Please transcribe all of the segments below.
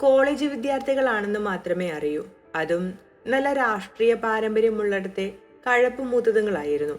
College വിദ്യാർത്ഥികളാണെന്ന് മാത്രമേ അറിയൂ. അതും നല്ല രാഷ്ട്രീയ പാരമ്പര്യമുള്ളിടത്തെ കഴപ്പ് മൂത്തതുങ്ങളായിരുന്നു.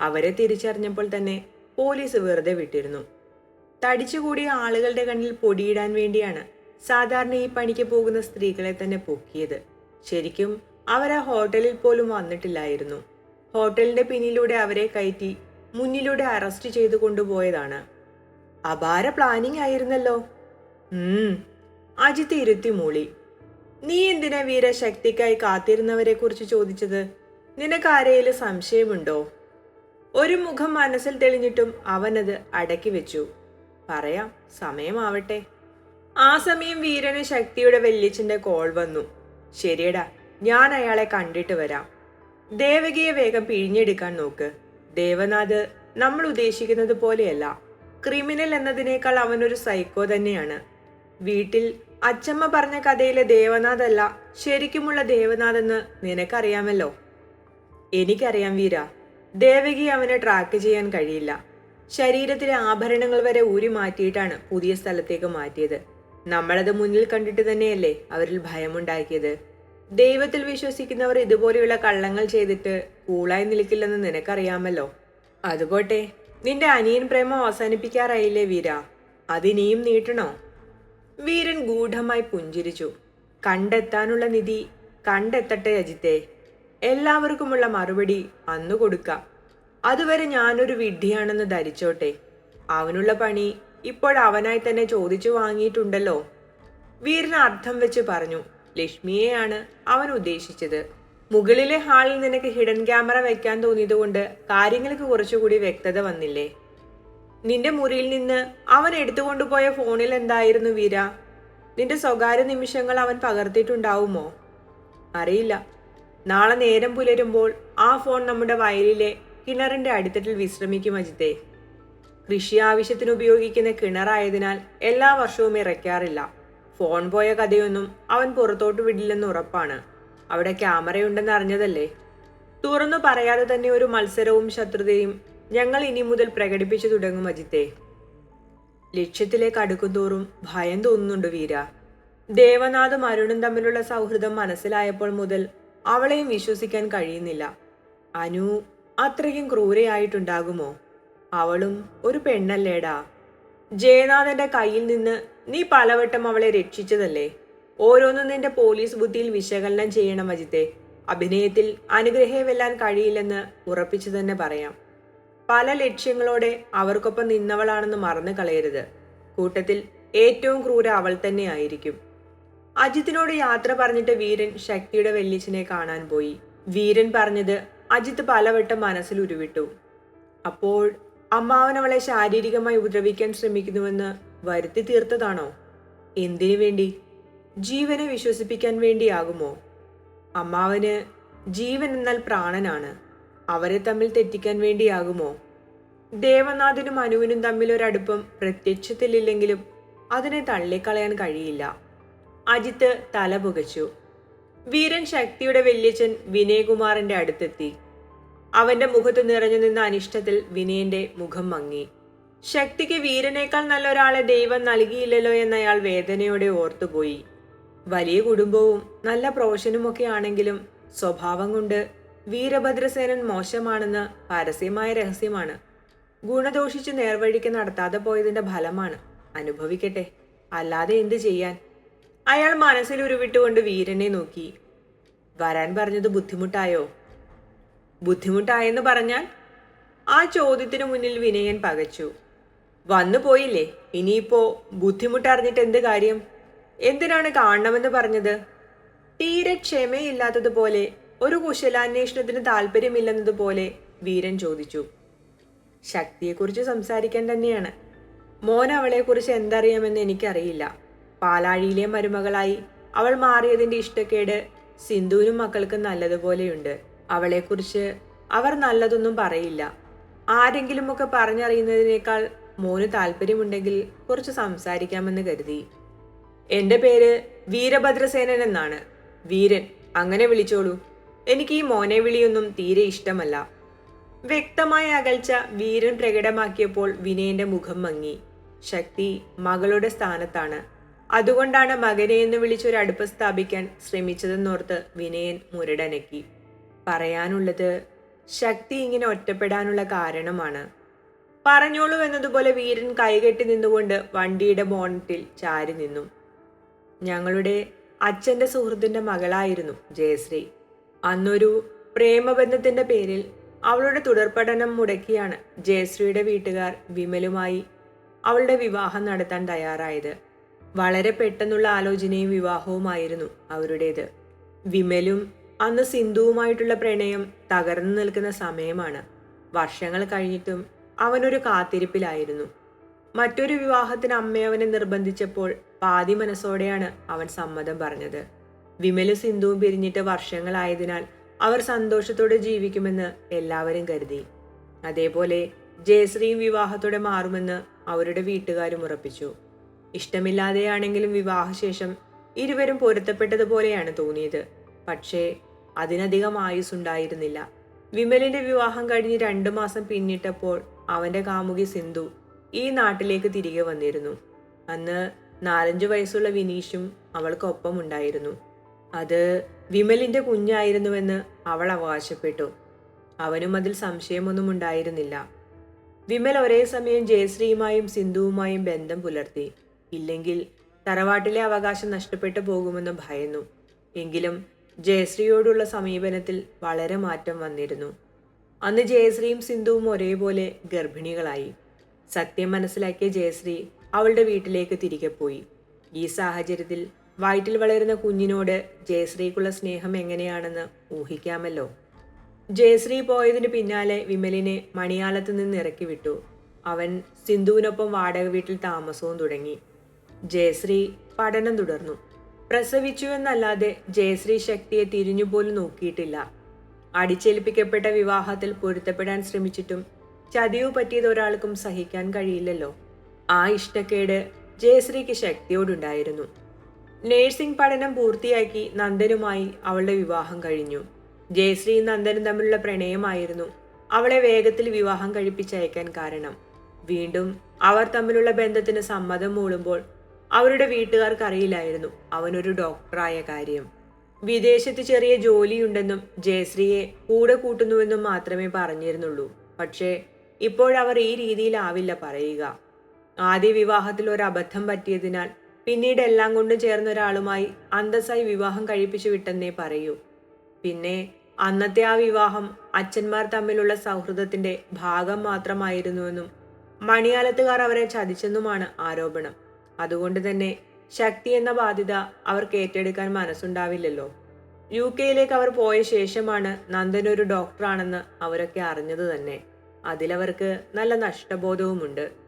അവരെ തിരിച്ചറിഞ്ഞപ്പോൾ തന്നെ പോലീസ് വെറുതെ വിട്ടിരുന്നു. തടിച്ചുകൂടിയ ആളുകളുടെ കണ്ണിൽ പൊടിയിടാൻ വേണ്ടിയാണ് സാധാരണ ഈ പണിക്ക് പോകുന്ന സ്ത്രീകളെ തന്നെ പൊക്കിയത്. ശരിക്കും അവർ ആ ഹോട്ടലിൽ പോലും വന്നിട്ടില്ലായിരുന്നു. ഹോട്ടലിന്റെ പിന്നിലൂടെ അവരെ കയറ്റി മുന്നിലൂടെ അറസ്റ്റ് ചെയ്തു കൊണ്ടുപോയതാണ്. അപാര പ്ലാനിംഗ് ആയിരുന്നല്ലോ. അജിത്ത് ഇരുത്തി മൂളി നീ എന്തിനാ വീരശക്തിക്കായി കാത്തിരുന്നവരെ കുറിച്ച് ചോദിച്ചത്? നിനക്ക് സംശയമുണ്ടോ? ഒരു മുഖം മനസ്സിൽ തെളിഞ്ഞിട്ടും അവനത് അടക്കി വെച്ചു. പറയാം സമയമാവട്ടെ. ആ സമയം വീരന് ശക്തിയുടെ വെല്ലിച്ചിന്റെ കോൾ വന്നു. ശരിയടാ ഞാൻ അയാളെ കണ്ടിട്ട് വരാം. ദേവകിയെ വേഗം പിഴിഞ്ഞെടുക്കാൻ നോക്ക്. ദേവനാഥ് നമ്മൾ ഉദ്ദേശിക്കുന്നത് പോലെയല്ല ക്രിമിനൽ എന്നതിനേക്കാൾ അവനൊരു സൈക്കോ തന്നെയാണ്. വീട്ടിൽ അച്ചമ്മ പറഞ്ഞ കഥയിലെ ദേവനാഥ് അല്ല ശരിക്കുമുള്ള ദേവനാഥ് എന്ന് നിനക്കറിയാമല്ലോ. എനിക്കറിയാം വീര. ദേവകി അവനെ ട്രാക്ക് ചെയ്യാൻ കഴിയില്ല. ശരീരത്തിലെ ആഭരണങ്ങൾ വരെ ഊരി മാറ്റിയിട്ടാണ് പുതിയ സ്ഥലത്തേക്ക് മാറ്റിയത്. നമ്മളത് മുന്നിൽ കണ്ടിട്ട് തന്നെയല്ലേ അവരിൽ ഭയമുണ്ടാക്കിയത്. ദൈവത്തിൽ വിശ്വസിക്കുന്നവർ ഇതുപോലെയുള്ള കള്ളങ്ങൾ ചെയ്തിട്ട് കൂളായി നിൽക്കില്ലെന്ന് നിനക്കറിയാമല്ലോ. അതുപോട്ടെ നിന്റെ അനിയൻ പ്രേമം അവസാനിപ്പിക്കാറായില്ലേ വീര? അതിനിയും നീട്ടണോ? വീരൻ ഗൂഢമായി പുഞ്ചിരിച്ചു. കണ്ടെത്താനുള്ള നിധി കണ്ടെത്തട്ടെ അജിത്തെ. എല്ലാവർക്കുമുള്ള മറുപടി അന്നു കൊടുക്കാം. അതുവരെ ഞാനൊരു വിഡ്ഢിയാണെന്ന് ധരിച്ചോട്ടെ. അവനുള്ള പണി ഇപ്പോൾ അവനായി തന്നെ ചോദിച്ചു വാങ്ങിയിട്ടുണ്ടല്ലോ. വീരൻ അർത്ഥം വെച്ച് പറഞ്ഞു ലക്ഷ്മിയെയാണ് അവൻ ഉദ്ദേശിച്ചത്. മുകളിലെ ഹാളിൽ നിനക്ക് ഹിഡൻ ക്യാമറ വെക്കാൻ തോന്നിയതുകൊണ്ട് കാര്യങ്ങൾക്ക് കുറച്ചുകൂടി വ്യക്തത വന്നില്ലേ? നിന്റെ മുറിയിൽ നിന്ന് അവൻ എടുത്തുകൊണ്ടുപോയ ഫോണിൽ എന്തായിരുന്നു വീര? നിന്റെ സ്വകാര്യ നിമിഷങ്ങൾ അവൻ പകർത്തിയിട്ടുണ്ടാവുമോ? അറിയില്ല. നാളെ നേരം പുലരുമ്പോൾ ആ ഫോൺ നമ്മുടെ വയലിലെ കിണറിന്റെ അടിത്തട്ടിൽ വിശ്രമിക്കും അജിത്തെ. കൃഷി ആവശ്യത്തിന് ഉപയോഗിക്കുന്ന കിണറായതിനാൽ എല്ലാ വർഷവും ഇറക്കാറില്ല. ഫോൺ പോയ കഥയൊന്നും അവൻ പുറത്തോട്ട് വിടില്ലെന്ന് ഉറപ്പാണ്. അവിടെ ക്യാമറയുണ്ടെന്ന് അറിഞ്ഞതല്ലേ? തുറന്നു പറയാതെ തന്നെ ഒരു മത്സരവും ശത്രുതയും ഞങ്ങൾ ഇനി മുതൽ പ്രകടിപ്പിച്ചു തുടങ്ങും അജിത്തെ ലക്ഷ്യത്തിലേക്ക് അടുക്കുന്തോറും ഭയം തോന്നുന്നുണ്ട് വീര. ദേവനാഥും അരുണും തമ്മിലുള്ള സൗഹൃദം മനസ്സിലായപ്പോൾ മുതൽ അവളെയും വിശ്വസിക്കാൻ കഴിയുന്നില്ല. അനു അത്രയ്ക്കും ക്രൂരയായിട്ടുണ്ടാകുമോ? അവളും ഒരു പെണ്ണല്ലേടാ. ജയനാഥന്റെ കയ്യിൽ നിന്ന് നീ പലവട്ടം അവളെ രക്ഷിച്ചതല്ലേ? ഓരോന്നും നിന്റെ പോലീസ് ബുദ്ധിയിൽ വിശകലനം ചെയ്യണം അജിത്തെ അഭിനയത്തിൽ അനുഗ്രഹം വെല്ലാൻ കഴിയില്ലെന്ന് ഉറപ്പിച്ചു തന്നെ പറയാം. പല ലക്ഷ്യങ്ങളോടെ അവർക്കൊപ്പം നിന്നവളാണെന്ന് മറന്നു കളയരുത്. കൂട്ടത്തിൽ ഏറ്റവും ക്രൂര അവൾ തന്നെ ആയിരിക്കും. അജിത്തിനോട് യാത്ര പറഞ്ഞിട്ട് വീരൻ ശക്തിയുടെ വെല്ലിച്ചിനെ കാണാൻ പോയി. വീരൻ പറഞ്ഞത് അജിത്ത് പലവട്ടം മനസ്സിൽ ഉരുവിട്ടു. അപ്പോൾ അമ്മാവൻ അവളെ ശാരീരികമായി ഉപദ്രവിക്കാൻ ശ്രമിക്കുന്നുവെന്ന് വരുത്തി തീർത്തതാണോ? എന്തിനു വേണ്ടി? ജീവനെ വിശ്വസിപ്പിക്കാൻ വേണ്ടിയാകുമോ? അമ്മാവന് ജീവൻ എന്നാൽ പ്രാണനാണ്. അവരെ തമ്മിൽ തെറ്റിക്കാൻ വേണ്ടിയാകുമോ? ദേവനാഥനും അനുവിനും തമ്മിൽ തമ്മിലൊരടുപ്പം പ്രത്യക്ഷത്തിലില്ലെങ്കിലും അതിനെ തള്ളിക്കളയാൻ കഴിയില്ല. അജിത്ത് തല പുകച്ചു. വീരൻ ശക്തിയുടെ വല്യച്ഛൻ വിനയകുമാറിന്റെ അടുത്തെത്തി. അവന്റെ മുഖത്ത് നിറഞ്ഞു നിന്ന അനിഷ്ടത്തിൽ വിനയന്റെ മുഖം മങ്ങി. ശക്തിക്ക് വീരനേക്കാൾ നല്ല ഒരാളെ ദൈവം നൽകിയില്ലല്ലോ എന്നയാൾ വേദനയോടെ ഓർത്തുപോയി. വലിയ കുടുംബവും നല്ല പ്രൊഫഷനുമൊക്കെ ആണെങ്കിലും സ്വഭാവം കൊണ്ട് വീരഭദ്രസേനൻ മോശമാണെന്ന് പരസ്യമായ രഹസ്യമാണ്. ഗുണദോഷിച്ച് നേർവഴിക്ക് നടത്താതെ പോയതിന്റെ ഫലമാണ്. അനുഭവിക്കട്ടെ. അല്ലാതെ എന്ത് ചെയ്യാൻ? അയാൾ മനസ്സിൽ ഉരുവിട്ടുകൊണ്ട് വീരനെ നോക്കി. വരാൻ പറഞ്ഞത് ബുദ്ധിമുട്ടായോ? ബുദ്ധിമുട്ടായെന്ന് പറഞ്ഞാൽ? ആ ചോദ്യത്തിനു മുന്നിൽ വിനയൻ പകച്ചു. വന്നു പോയില്ലേ? ഇനിയിപ്പോ ബുദ്ധിമുട്ടറിഞ്ഞിട്ട് എന്ത് കാര്യം? എന്തിനാണ് കാണണമെന്ന് പറഞ്ഞത്? തീരെ ക്ഷമയില്ലാത്തതുപോലെ ഒരു കുശലാന്വേഷണത്തിന് താല്പര്യമില്ലെന്നതുപോലെ വീരൻ ചോദിച്ചു. ശക്തിയെക്കുറിച്ച് സംസാരിക്കാൻ തന്നെയാണ്. മോൻ അവളെക്കുറിച്ച് എന്തറിയാമെന്ന് എനിക്കറിയില്ല. പാലാഴിയിലെ മരുമകളായി അവൾ മാറിയതിന്റെ ഇഷ്ടക്കേട് സിന്ധുവിനും മക്കൾക്ക് നല്ലതുപോലെയുണ്ട്. അവളെക്കുറിച്ച് അവർ നല്ലതൊന്നും പറയില്ല. ആരെങ്കിലുമൊക്കെ പറഞ്ഞറിയുന്നതിനേക്കാൾ മോന് താല്പര്യമുണ്ടെങ്കിൽ കുറച്ച് സംസാരിക്കാമെന്ന് കരുതി. എന്റെ പേര് വീരഭദ്രസേനൻ എന്നാണ്. വീരൻ അങ്ങനെ വിളിച്ചോളൂ. എനിക്ക് ഈ മോനെ വിളിയൊന്നും തീരെ ഇഷ്ടമല്ല. വ്യക്തമായ അകൽച്ച വീരൻ പ്രകടമാക്കിയപ്പോൾ വിനയന്റെ മുഖം മങ്ങി. ശക്തി മകളുടെ സ്ഥാനത്താണ്. അതുകൊണ്ടാണ് മകനെ എന്ന് വിളിച്ചൊരു അടുപ്പ് സ്ഥാപിക്കാൻ ശ്രമിച്ചതെന്നോർത്ത് വിനയൻ മുരടനക്കി. പറയാനുള്ളത് ശക്തി ഇങ്ങനെ ഒറ്റപ്പെടാനുള്ള കാരണമാണ്. പറഞ്ഞോളൂ എന്നതുപോലെ വീരൻ കൈകെട്ടി നിന്നുകൊണ്ട് വണ്ടിയുടെ ബോണറ്റിൽ ചാരി നിന്നു. ഞങ്ങളുടെ അച്ഛന്റെ സുഹൃത്തിന്റെ മകളായിരുന്നു ജയശ്രീ. അന്നൊരു പ്രേമബന്ധത്തിന്റെ പേരിൽ അവളുടെ തുടർപഠനം മുടക്കിയാണ് ജയശ്രീയുടെ വീട്ടുകാർ വിമലുമായി അവളുടെ വിവാഹം നടത്താൻ തയ്യാറായത്. വളരെ പെട്ടെന്നുള്ള ആലോചനയും വിവാഹവുമായിരുന്നു അവരുടേത്. വിമലും അന്ന് സിന്ധുവുമായിട്ടുള്ള പ്രണയം തകർന്നു നിൽക്കുന്ന സമയമാണ്. വർഷങ്ങൾ കഴിഞ്ഞിട്ടും അവനൊരു കാത്തിരിപ്പിലായിരുന്നു. മറ്റൊരു വിവാഹത്തിന് അമ്മയവനെ നിർബന്ധിച്ചപ്പോൾ പാതി മനസ്സോടെയാണ് അവൻ സമ്മതം പറഞ്ഞത്. വിമല സിന്ധുവും പിരിഞ്ഞിട്ട് വർഷങ്ങളായതിനാൽ അവർ സന്തോഷത്തോടെ ജീവിക്കുമെന്ന് എല്ലാവരും കരുതി. അതേപോലെ ജയശ്രീയും വിവാഹത്തോടെ മാറുമെന്ന് അവരുടെ വീട്ടുകാരും ഉറപ്പിച്ചു. ഇഷ്ടമില്ലാതെയാണെങ്കിലും വിവാഹശേഷം ഇരുവരും പൊരുത്തപ്പെട്ടതുപോലെയാണ് തോന്നിയത്. പക്ഷേ അതിനധികം ആയുസ്സുണ്ടായിരുന്നില്ല. വിമലിന്റെ വിവാഹം കഴിഞ്ഞ് രണ്ടു മാസം പിന്നിട്ടപ്പോൾ അവന്റെ കാമുകി സിന്ധു ഈ നാട്ടിലേക്ക് തിരികെ വന്നിരുന്നു. അന്ന് നാലഞ്ചു വയസ്സുള്ള വിനീഷും അവൾക്കൊപ്പം ഉണ്ടായിരുന്നു അത് വിമലിന്റെ കുഞ്ഞായിരുന്നുവെന്ന് അവൾ അവകാശപ്പെട്ടു. അവനും അതിൽ സംശയമൊന്നും ഉണ്ടായിരുന്നില്ല. വിമൽ ഒരേ സമയം ജയശ്രീയുമായും സിന്ധുവുമായും ബന്ധം പുലർത്തി. ഇല്ലെങ്കിൽ തറവാട്ടിലെ അവകാശം നഷ്ടപ്പെട്ടു പോകുമെന്ന് ഭയന്നു. എങ്കിലും ജയശ്രീയോടുള്ള സമീപനത്തിൽ വളരെ മാറ്റം വന്നിരുന്നു. അന്ന് ജയശ്രീയും സിന്ധുവും ഒരേപോലെ ഗർഭിണികളായി. സത്യം മനസ്സിലാക്കിയ ജയശ്രീ അവളുടെ വീട്ടിലേക്ക് തിരികെ പോയി. ഈ സാഹചര്യത്തിൽ വയറ്റിൽ വളരുന്ന കുഞ്ഞിനോട് ജയശ്രീക്കുള്ള സ്നേഹം എങ്ങനെയാണെന്ന് ഊഹിക്കാമല്ലോ. ജയശ്രീ പോയതിന് പിന്നാലെ വിമലിനെ മണിയാലത്ത് നിന്ന് ഇറക്കി വിട്ടു. അവൻ സിന്ധുവിനൊപ്പം വാടക വീട്ടിൽ താമസവും തുടങ്ങി. ജയശ്രീ പഠനം തുടർന്നു. പ്രസവിച്ചു എന്നല്ലാതെ ജയശ്രീ ശക്തിയെ തിരിഞ്ഞുപോലും നോക്കിയിട്ടില്ല. അടിച്ചേൽപ്പിക്കപ്പെട്ട വിവാഹത്തിൽ പൊരുത്തപ്പെടാൻ ശ്രമിച്ചിട്ടും ചതിവ് പറ്റിയത് ഒരാൾക്കും സഹിക്കാൻ കഴിയില്ലല്ലോ. ആ ഇഷ്ടക്കേട് ജയശ്രീക്ക് ശക്തിയോടുണ്ടായിരുന്നു. നേഴ്സിംഗ് പഠനം പൂർത്തിയാക്കി നന്ദനുമായി അവളുടെ വിവാഹം കഴിഞ്ഞു. ജയശ്രീയും നന്ദനും തമ്മിലുള്ള പ്രണയമായിരുന്നു അവളെ വേഗത്തിൽ വിവാഹം കഴിപ്പിച്ചയക്കാൻ കാരണം. വീണ്ടും അവർ തമ്മിലുള്ള ബന്ധത്തിന് സമ്മതം മൂളുമ്പോൾ അവരുടെ വീട്ടുകാർക്ക് അറിയില്ലായിരുന്നു അവനൊരു ഡോക്ടറായ കാര്യം. വിദേശത്ത് ചെറിയ ജോലിയുണ്ടെന്നും ജയശ്രീയെ കൂടെ കൂട്ടുന്നുവെന്നും മാത്രമേ പറഞ്ഞിരുന്നുള്ളൂ. പക്ഷേ ഇപ്പോഴവർ ഈ രീതിയിലാവില്ല പറയുക. ആദ്യ വിവാഹത്തിൽ ഒരു അബദ്ധം പറ്റിയതിനാൽ പിന്നീട് എല്ലാം കൊണ്ടും ചേർന്ന ഒരാളുമായി അന്തസ്സായി വിവാഹം കഴിപ്പിച്ചു വിട്ടെന്നേ പറയൂ. പിന്നെ അന്നത്തെ ആ വിവാഹം അച്ഛന്മാർ തമ്മിലുള്ള സൗഹൃദത്തിന്റെ ഭാഗം മാത്രമായിരുന്നുവെന്നും മണിയാലത്തുകാർ അവരെ ചതിച്ചെന്നുമാണ് ആരോപണം. അതുകൊണ്ട് തന്നെ ശക്തി എന്ന ബാധ്യത അവർക്ക് ഏറ്റെടുക്കാൻ മനസ്സുണ്ടാവില്ലല്ലോ. യു കെയിലേക്ക് അവർ പോയ ശേഷമാണ് നന്ദൻ ഒരു ഡോക്ടറാണെന്ന് അവരൊക്കെ അറിഞ്ഞത് തന്നെ. അതിലവർക്ക് നല്ല നഷ്ടബോധവുമുണ്ട്.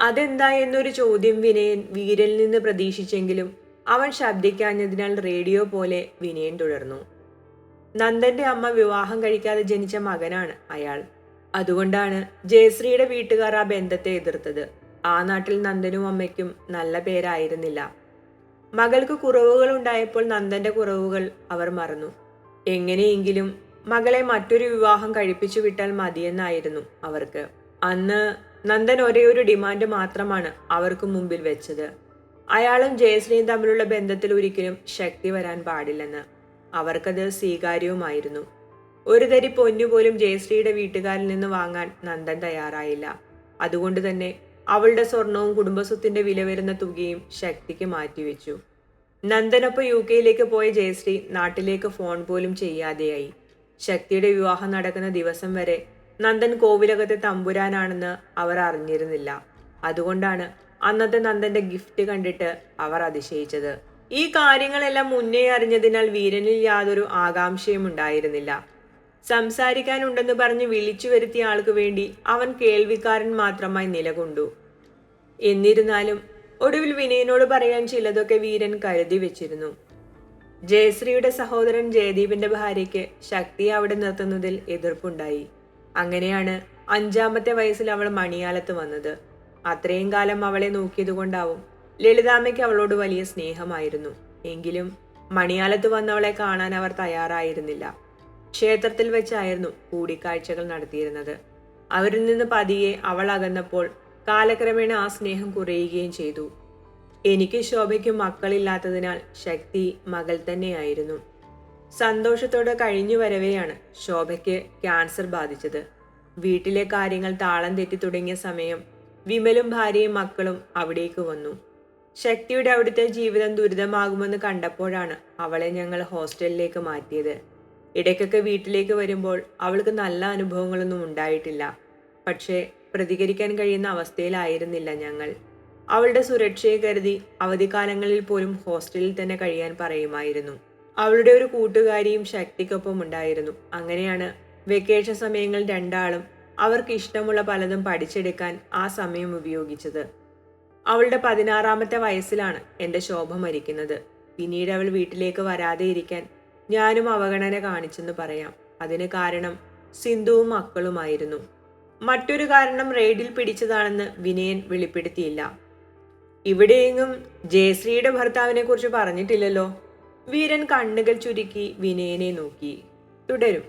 അതെന്താ എന്നൊരു ചോദ്യം വിനയൻ വീരനിൽ നിന്ന് പ്രതീക്ഷിച്ചെങ്കിലും അവൻ ശബ്ദിക്കാഞ്ഞതിനാൽ റേഡിയോ പോലെ വിനയൻ തുടർന്നു. നന്ദന്റെ അമ്മ വിവാഹം കഴിക്കാതെ ജനിച്ച മകനാണ് അയാൾ. അതുകൊണ്ടാണ് ജയശ്രീയുടെ വീട്ടുകാർ ആ ബന്ധത്തെ എതിർത്തത്. ആ നാട്ടിൽ നന്ദനും അമ്മയ്ക്കും നല്ല പേരായിരുന്നില്ല. മകൾക്ക് കുറവുകൾ ഉണ്ടായപ്പോൾ നന്ദന്റെ കുറവുകൾ അവർ മറന്നു. എങ്ങനെയെങ്കിലും മകളെ മറ്റൊരു വിവാഹം കഴിപ്പിച്ചു വിട്ടാൽ മതിയെന്നായിരുന്നു അവർക്ക്. അന്ന് നന്ദൻ ഒരേ ഒരു ഡിമാൻഡ് മാത്രമാണ് അവർക്ക് മുമ്പിൽ വെച്ചത്. അയാളും ജയശ്രീയും തമ്മിലുള്ള ബന്ധത്തിൽ ഒരിക്കലും ശക്തി വരാൻ പാടില്ലെന്ന് അവർക്കത് സ്വീകാര്യവുമായിരുന്നു. ഒരു തരി പൊന്നുപോലും ജയശ്രീയുടെ വീട്ടുകാരിൽ നിന്ന് വാങ്ങാൻ നന്ദൻ തയ്യാറായില്ല. അതുകൊണ്ട് തന്നെ അവളുടെ സ്വർണവും കുടുംബസ്വത്തിന്റെ വില വരുന്ന തുകയും ശക്തിക്ക് മാറ്റിവെച്ചു. നന്ദനൊപ്പം യു കെയിലേക്ക് പോയ ജയശ്രീ നാട്ടിലേക്ക് ഫോൺ പോലും ചെയ്യാതെയായി. ശക്തിയുടെ വിവാഹം നടക്കുന്ന ദിവസം വരെ നന്ദൻ കോവിലകത്തെ തമ്പുരാനാണെന്ന് അവർ അറിഞ്ഞിരുന്നില്ല. അതുകൊണ്ടാണ് അന്നത്തെ നന്ദന്റെ ഗിഫ്റ്റ് കണ്ടിട്ട് അവർ അതിശയിച്ചത്. ഈ കാര്യങ്ങളെല്ലാം മുന്നേ അറിഞ്ഞതിനാൽ വീരനിൽ യാതൊരു ആകാംക്ഷയും ഉണ്ടായിരുന്നില്ല. സംസാരിക്കാനുണ്ടെന്ന് പറഞ്ഞ് വിളിച്ചു വരുത്തിയ ആൾക്ക് വേണ്ടി അവൻ കേൾവിക്കാരൻ മാത്രമായി നിലകൊണ്ടു. എന്നിരുന്നാലും ഒടുവിൽ വിനയനോട് പറയാൻ ചിലതൊക്കെ വീരൻ കരുതി വെച്ചിരുന്നു. ജയശ്രീയുടെ സഹോദരൻ ജയദീപിന്റെ ഭാര്യയ്ക്ക് ശക്തിയെ അവിടെ നിർത്തുന്നതിൽ എതിർപ്പുണ്ടായി. അങ്ങനെയാണ് അഞ്ചാമത്തെ വയസ്സിൽ അവൾ മണിയാലത്ത് വന്നത്. അത്രയും കാലം അവളെ നോക്കിയതുകൊണ്ടാവും ലളിതാമ്മയ്ക്ക് അവളോട് വലിയ സ്നേഹമായിരുന്നു. എങ്കിലും മണിയാലത്ത് വന്നവളെ കാണാൻ അവർ തയ്യാറായിരുന്നില്ല. ക്ഷേത്രത്തിൽ വെച്ചായിരുന്നു കൂടിക്കാഴ്ചകൾ നടത്തിയിരുന്നത്. അവരിൽ നിന്ന് പതിയെ അവൾ അകന്നപ്പോൾ കാലക്രമേണ ആ സ്നേഹം കുറയുകയും ചെയ്തു. എനിക്ക് ശോഭയ്ക്കും മക്കളില്ലാത്തതിനാൽ ശക്തി മകൾ തന്നെയായിരുന്നു. സന്തോഷത്തോടെ കഴിഞ്ഞു വരവെയാണ് ശോഭയ്ക്ക് ക്യാൻസർ ബാധിച്ചത്. വീട്ടിലെ കാര്യങ്ങൾ താളം തെറ്റി തുടങ്ങിയ സമയം വിമലും ഭാര്യയും മക്കളും അവിടേക്ക് വന്നു. ശക്തിയുടെ അവിടുത്തെ ജീവിതം ദുരിതമാകുമെന്ന് കണ്ടപ്പോഴാണ് അവളെ ഞങ്ങൾ ഹോസ്റ്റലിലേക്ക് മാറ്റിയത്. ഇടയ്ക്കൊക്കെ വീട്ടിലേക്ക് വരുമ്പോൾ അവൾക്ക് നല്ല അനുഭവങ്ങളൊന്നും ഉണ്ടായിട്ടില്ല. പക്ഷേ പ്രതികരിക്കാൻ കഴിയുന്ന അവസ്ഥയിലായിരുന്നില്ല ഞങ്ങൾ. അവളുടെ സുരക്ഷയെ കരുതി അവധിക്കാലങ്ങളിൽ പോലും ഹോസ്റ്റലിൽ തന്നെ കഴിയാൻ പറയുമായിരുന്നു. അവളുടെ ഒരു കൂട്ടുകാരിയും ശക്തിക്കൊപ്പം ഉണ്ടായിരുന്നു. അങ്ങനെയാണ് വെക്കേഷൻ സമയങ്ങളിൽ രണ്ടാളും അവർക്ക് ഇഷ്ടമുള്ള പലതും പഠിച്ചെടുക്കാൻ ആ സമയം ഉപയോഗിച്ചത്. അവളുടെ പതിനാറാമത്തെ വയസ്സിലാണ് എന്റെ ശോഭ മരിക്കുന്നത്. പിന്നീട് അവൾ വീട്ടിലേക്ക് വരാതെ ഇരിക്കാൻ ഞാനും അവഗണന കാണിച്ചെന്ന് പറയാം. അതിന് കാരണം സിന്ധുവും മക്കളുമായിരുന്നു. മറ്റൊരു കാരണം റെയ്ഡിൽ പിടിച്ചതാണെന്ന് വിനയൻ വെളിപ്പെടുത്തിയില്ല. ഇവിടെയെങ്ങും ജയശ്രീയുടെ ഭർത്താവിനെ കുറിച്ച് പറഞ്ഞിട്ടില്ലല്ലോ. വീരൻ കണ്ണുകൾ ചുരുക്കി വിനയനെ നോക്കി. തുടരും.